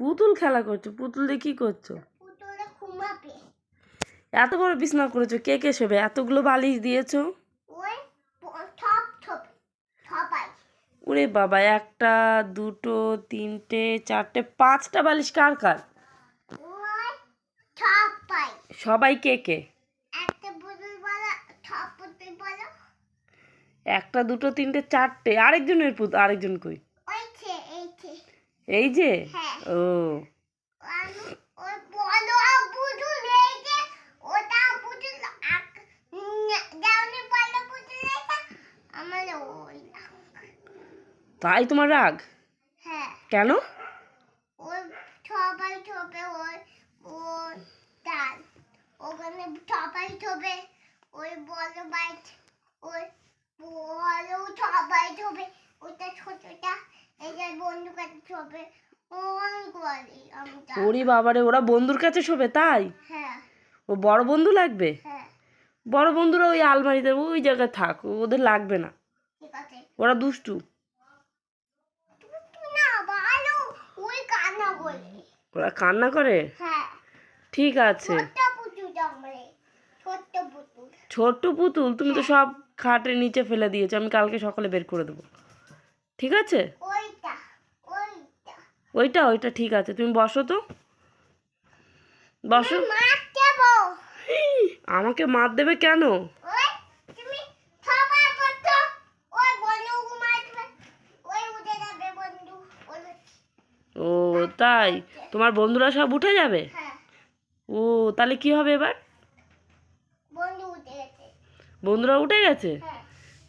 পুতুল খেলা করছ? পুতুল দিয়ে কি করছ? এত বড় বিছনা করেছ কে কে শোবে? এতগুলো বালিশ দিয়েছ? ওরে বাবা একটা দুটো তিনটে চারটে পাঁচটা বালিশ কার কার? সবাই। কে কে? একটা দুটো তিনটে চারটে আরেকজনের পুত আরেকজন কই? এই যে? হ্যাঁ। ও। তাই তোমার রাগ? হ্যাঁ। কেন? ওই সবাই ডাল। ওখানে সবাই ছবে ওই বড় বাইক ওই বড় সবাই ছবে ওটা ছোটটা। ওরে বাবারে ওরা বন্ধুর কাছে শোবে তাই? হ্যাঁ। ও বড় বন্ধু লাগবে? হ্যাঁ। বড় বন্ধুরা ওই আলমারিতে ওই জায়গায় থাক ওদের লাগবে না। ওরা দুষ্টু। ওরা কান্না করে? হ্যাঁ। ঠিক আছে। ছোট্ট পুতুল তুমি তো সব খাটের নিচে ফেলে দিয়েছ আমি কালকে সকালে বের করে দেবো। ঠিক আছে? ওইটা ওইটা ঠিক আছে। তুমি বসো তো। বসো। আমাকে মার দেবে কেন? ও তাই? তোমার বন্ধুরা সব উঠে যাবে? হ্যাঁ। ও তাহলে কি হবে এবার? বন্ধুরা উঠে গেছে? হ্যাঁ।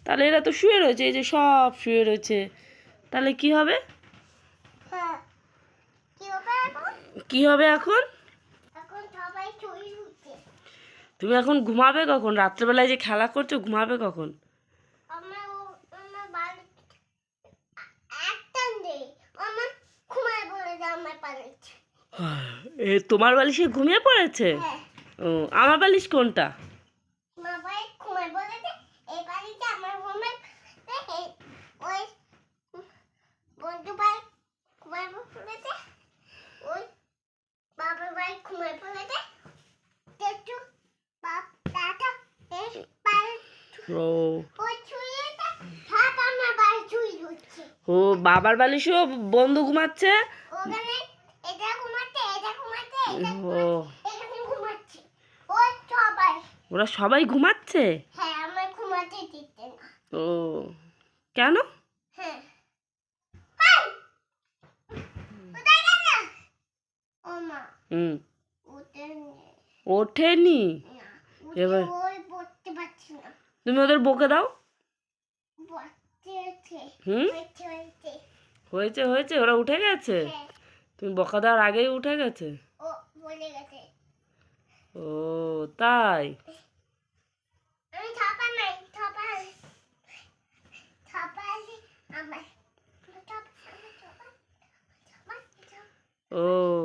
তাহলে এরা তো শুয়ে রয়েছে এই যে সব শুয়ে রয়েছে। তাহলে কি হবে হ্যাঁ কি হবে এখন কি হবে এখন? তুমি এখন ঘুমাবে কখন? রাত্রেবেলায় যে খেলা করছ ঘুমাবে কখন? আমার ও- আমার বাড়ি একটা নেই আমার ঘুমায় বলে যে আমার পালিয়েছে এ তোমার বালিশে ঘুমিয়ে পড়েছে? হ্যাঁ। ও আমার বালিশ কোনটা মা ভাই ঘুমায় বলেছে এই বাড়িতে আমার ঘুমায় এই- ওই বন্ধু ভাই ঘুমায় পড়েছে ওই বাবা ভাই ঘুমায় পড়েছে একটু বাপ দাদা এই পায়ে ও বাবার বালিশেও বন্ধু ঘুমাচ্ছে? ওখানে এটা ঘুমাচ্ছে এটা ঘুমাচ্ছে ও ঘুমাচ্ছে ওই সবাই। ওরা সবাই ঘুমাচ্ছে? হ্যাঁ আমার ঘুমাতে দিতে না। ও কেন? হ্যাঁ। হুম। ওঠেনি? এবার-। তুমি ওদের বকে দাও। হুম? হয়েছে, হয়েছে। ওরা উঠে গেছে? হ্যাঁ, তুমি বকা দেওয়ার আগেই উঠে গেছে? ও তাই? ও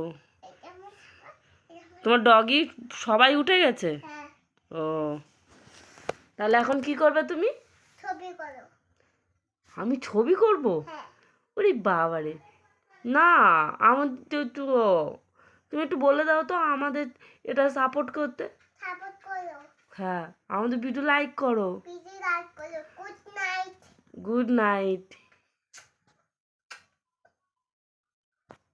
তোমার ডগি সবাই উঠে গেছে? হ্যাঁ, ও। তাহলে এখন কি করবে তুমি? ছবি করো। আমি ছবি করব? হ্যাঁ, ওরে বাবারে। না আমাদের তো একটু তুমি একটু বলে দাও তো আমাদের এটা সাপোর্ট করতে। সাপোর্ট করো। হ্যাঁ আমাদের ভিডিও লাইক করো। পিজি লাইক করো। Good night good night